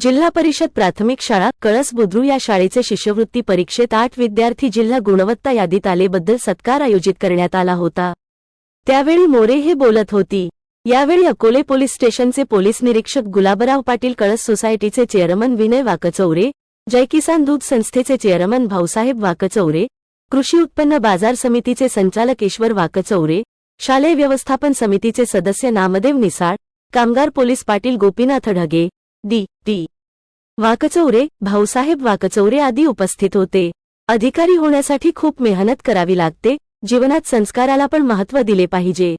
जिल्हा परिषद प्राथमिक शाळा कळस बुद्रू या शाळेचे शिष्यवृत्ती परीक्षेत आठ विद्यार्थी जिल्हा गुणवत्ता यादीत आलेबद्दल सत्कार आयोजित करण्यात आला होता. त्यावेळी मोरे हे बोलत होती. यावेळी अकोले पोलीस स्टेशनचे पोलीस निरीक्षक गुलाबराव पाटील कळस सोसायटीचे चेअरमन विनय वाकचौरे जय किसान दूध संस्थेचे चेअरमन भाऊसाहेब वाकचौरे कृषी उत्पन्न बाजार समितीचे संचालक ईश्वर वाकचौरे शालेय व्यवस्थापन समितीचे सदस्य नामदेव निसाळ कामगार police Patil Gopinath Dhage D T Wakchaure Bhausaheb Wakchaure आदी उपस्थित होते. अधिकारी होण्यासाठी खूप मेहनत करावी लागते जीवनात संस्काराला पण महत्त्व दिले पाहिजे.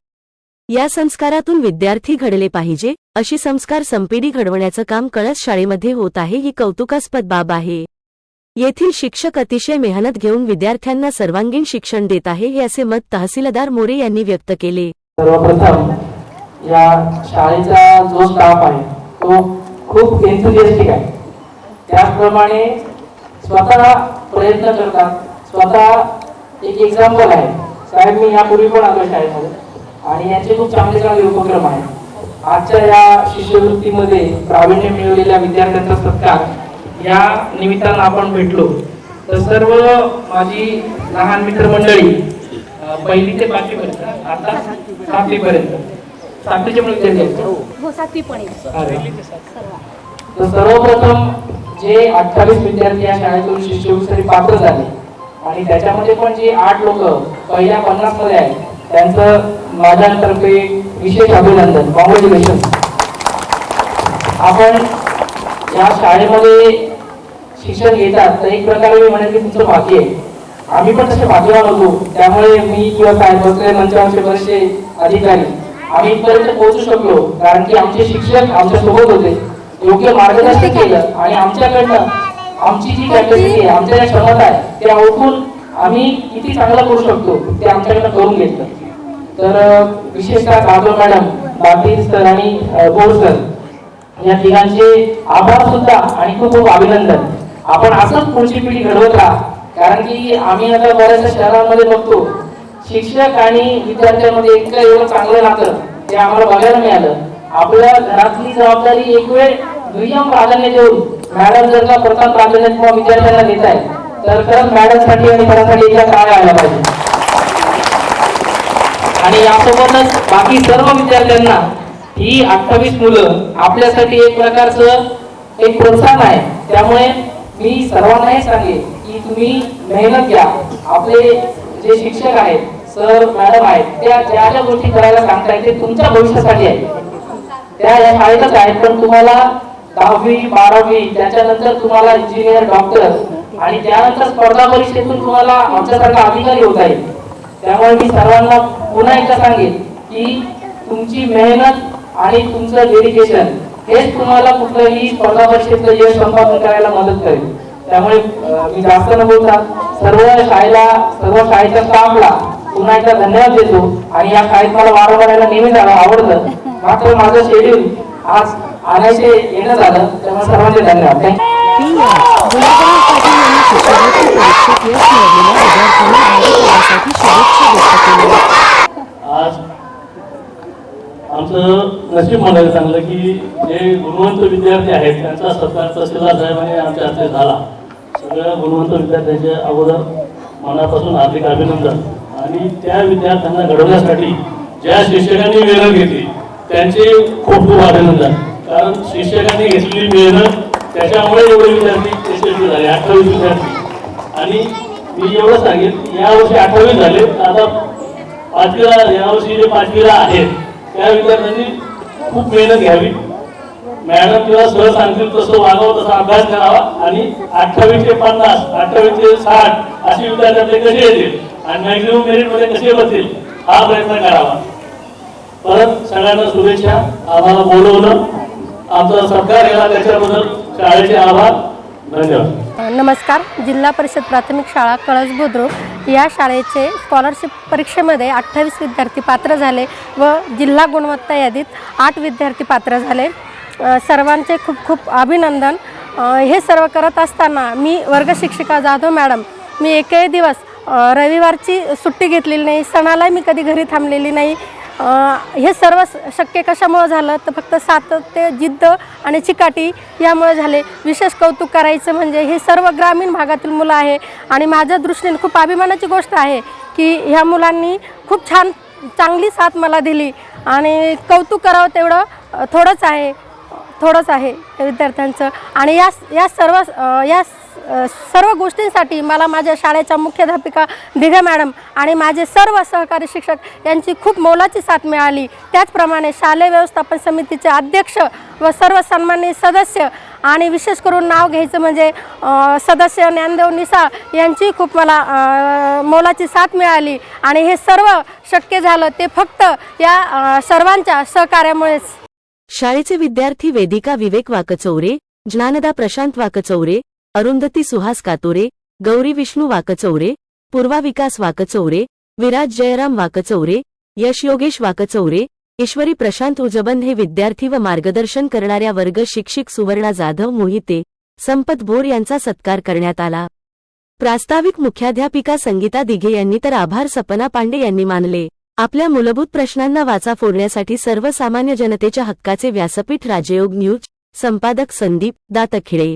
या संस्कारातून विद्यार्थी घडले पाहिजे अशी संस्कार संपिडी घडवण्याचं काम कळस शाळेमध्ये होत आहे ही कौतुकास्पद बाब आहे. येथील शिक्षक अतिशय मेहनत घेऊन विद्यार्थ्यांना सर्वांगीण शिक्षण देत आहे हे असे मत तहसीलदार मोरे यांनी व्यक्त केले. सर्वप्रथम या शाळेचा जो स्टाफ आहे तो खूप एन्थुजियास्टिक आहे. त्याचप्रमाणे स्वतः प्रयत्न करतात. स्वतः एक एक्झाम्पल आहे. साहेब मी यापूर्वी पण आलो शाळेमध्ये आणि याचे खूप चांगले चांगले उपक्रम आहेत. आजच्या या शिष्यवृत्तीमध्ये प्रावीण्य मिळवलेल्या विद्यार्थ्यांचा सत्कार या निमित्तानं आपण भेटलो. तर सर्व माझी लहान मित्रमंडळी पहिली ते पाचवीपर्यंत आता सातवीपर्यंत. सातवीचे पण विद्यार्थी आहेत. का? हो सातवी पण. तर सर्वप्रथम जे अठ्ठावीस विद्यार्थी या शाळेतून शिष्यवृत्तीसाठी पात्र झाले आणि त्याच्यामध्ये पण जे आठ लोक पहिल्या पन्नासमध्ये आहेत त्यांचं माझ्यातर्फे विशेष अभिनंदन. कॉंग्रॅच्युलेशन आपण या शाळेमध्ये शिक्षण घेतात तर एक प्रकारे मी म्हणेन की तुमचं भाग्य आहे. आम्ही पण तसे भाग्यवान होतो. त्यामुळे मी किंवा काय बसले मंचावरचे बरेचसे अधिकारी आम्ही इथपर्यंत पोहोचू शकलो कारण की आमचे शिक्षक आमच्यासोबत होते. योग्य मार्गदर्शन केलं आणि आमच्याकडनं आमची जी कॅपॅसिटी आहे आमच्या ज्या क्षमता आहे त्या ओळखून आम्ही किती चांगलं करू शकतो ते आमच्याकडनं करून घेतलं. तर विशेषतः काजल मॅडम पाटील सर आणि बोर सर या तिघांचे आभार सुद्धा आणि खूप खूप अभिनंदन. आपण असंच पुढची पिढी घडवत राहा कारण की आम्ही आता बऱ्याचशा शहरांमध्ये बघतो शिक्षक आणि विद्यार्थ्यांमध्ये इतकं एवढं चांगलं नातं ते आम्हाला बघायला मिळालं. आपल्या घरातली जबाबदारी एक वेळ दुय्यम प्राधान्य देऊन मॅडम जर का प्रथम प्राधान्य किंवा विद्यार्थ्यांना देत आहे तर खरंच मॅडमसाठी आणि घरासाठी एकदा काय आला पाहिजे? आणि यासोबतच बाकी सर्व विद्यार्थ्यांना ही अठ्ठावीस मुलं आपल्यासाठी एक प्रकारचं एक प्रोत्साहन आहे. त्यामुळे मी सर्वांना हे सांगेन की तुम्ही मेहनत घ्या. आपले जे शिक्षक आहेत सर मॅडम आहेत त्या ज्या ज्या गोष्टी करायला सांगताय ते तुमच्या भविष्यासाठी आहे. त्या या शाळेतच आहेत पण तुम्हाला दहावी बारावी त्याच्यानंतर तुम्हाला इंजिनियर डॉक्टर आणि त्यानंतर स्पर्धा परीक्षेतून तुम्हाला आमच्यासारखा अधिकारी होत आहे त्यामुळे मी सर्वांना पुन्हा एकदा सांगेन की तुमची मेहनत आणि तुमचं डेडिकेशन हेच तुम्हाला कुठलंही स्पर्धा परीक्षेतलं यश संपादन करायला मदत करेल. त्यामुळे मी जास्त न बोलता सर्व शाळेला सर्व शाळेच्या स्टाफला पुन्हा एकदा धन्यवाद देतो. आणि या शाळेत मला वारंवार यायला नेहमी जाणं आवडलं मात्र माझं शेड्यूल आज आणायचे येणं झालं त्यामुळे सर्वांचे धन्यवाद. आज आमचं नशीब म्हणायला चांगलं की जे गुणवंत विद्यार्थी आहेत त्यांचा सत्कार तहसीलदार साहेबांनी आमच्या हस्ते झाला. सगळ्या गुणवंत विद्यार्थ्यांच्या अगोदर मनापासून हार्दिक अभिनंदन. आणि त्या विद्यार्थ्यांना घडवण्यासाठी ज्या शिक्षकांनी मेहनत घेतली त्यांचे खूप खूप अभिनंदन. कारण शिक्षकांनी घेतलेली मेहनत त्याच्यामुळे एवढे विद्यार्थी यशस्वी झाले अठ्ठावीस विद्यार्थी. आणि मी एवढं सांगेन यावर्षी अठ्ठावीस झाले आता पाचवीला यावर्षी जे पाचवीला आहेत त्या विद्यार्थ्यांनी खूप मेहनत घ्यावी. मॅडम किंवा सर सांगतील तसं वागावं तसा अभ्यास करावा. आणि अठ्ठावीस ते पन्नास अठ्ठावीस ते साठ असे विद्यार्थी आपले कसे येतील? आणि मॅक्झिमम मेरिटमध्ये कसे बसतील हा प्रयत्न करावा. परत सगळ्यांना शुभेच्छा आम्हाला बोलवलं. आमचं सरकार याला त्याच्याबद्दल शाळेचे आभार. धन्यवाद. नमस्कार. जिल्हा परिषद प्राथमिक शाळा कळस बुद्रुक या शाळेचे स्कॉलरशिप परीक्षेमध्ये अठ्ठावीस विद्यार्थी पात्र झाले व जिल्हा गुणवत्ता यादीत आठ विद्यार्थी पात्र झाले. सर्वांचे खूप खूप अभिनंदन. हे सर्व करत असताना मी वर्गशिक्षिका जाधव मॅडम मी एकही दिवस रविवारची सुट्टी घेतलेली नाही सणाला मी कधी घरी थांबलेली नाही. हे सर्व स- शक्य कशामुळं झालं? तर फक्त सातत्य जिद्द आणि चिकाटी यामुळे झाले. विशेष कौतुक करायचं म्हणजे हे सर्व ग्रामीण भागातील मुलं आहे आणि माझ्या दृष्टीने खूप अभिमानाची गोष्ट आहे की ह्या मुलांनी खूप छान चांगली साथ मला दिली आणि कौतुक करावं तेवढं थोडंच आहे थोडंच आहे विद्यार्थ्यांचं. आणि या या सर्व या सर्व गोष्टींसाठी मला माझ्या शाळेच्या मुख्याध्यापिका दिघे मॅडम आणि माझे सर्व सहकारी शिक्षक यांची खूप मोलाची साथ मिळाली. त्याचप्रमाणे शालेय व्यवस्थापन समितीचे अध्यक्ष व सर्व सन्माननीय सदस्य आणि विशेष करून नाव घ्यायचं म्हणजे सदस्य ज्ञानदेव निसा यांची खूप मला मोलाची साथ मिळाली. आणि हे सर्व शक्य झालं ते फक्त या सर्वांच्या सहकार्यामुळेच. शाळेचे विद्यार्थी वेदिका विवेक वाकचौरे ज्ञानदा प्रशांत वाकचौरे अरुंधती सुहास कातोरे गौरी विष्णू वाकचौरे पूर्वा विकास वाकचौरे विराज जयराम वाकचौरे यश योगेश वाकचौरे ईश्वरी प्रशांत उजबंद हे विद्यार्थी व मार्गदर्शन करणाऱ्या वर्ग शिक्षिक सुवर्णा जाधव मोहिते संपत भोर यांचा सत्कार करण्यात आला. प्रास्ताविक मुख्याध्यापिका संगीता दिघे यांनी तर आभार सपना पांडे यांनी मानले. आपल्या मूलभूत प्रश्नांना वाचा फोडण्यासाठी सर्वसामान्य जनतेच्या हक्काचे व्यासपीठ राजयोग न्यूज संपादक संदीप दातखिळे.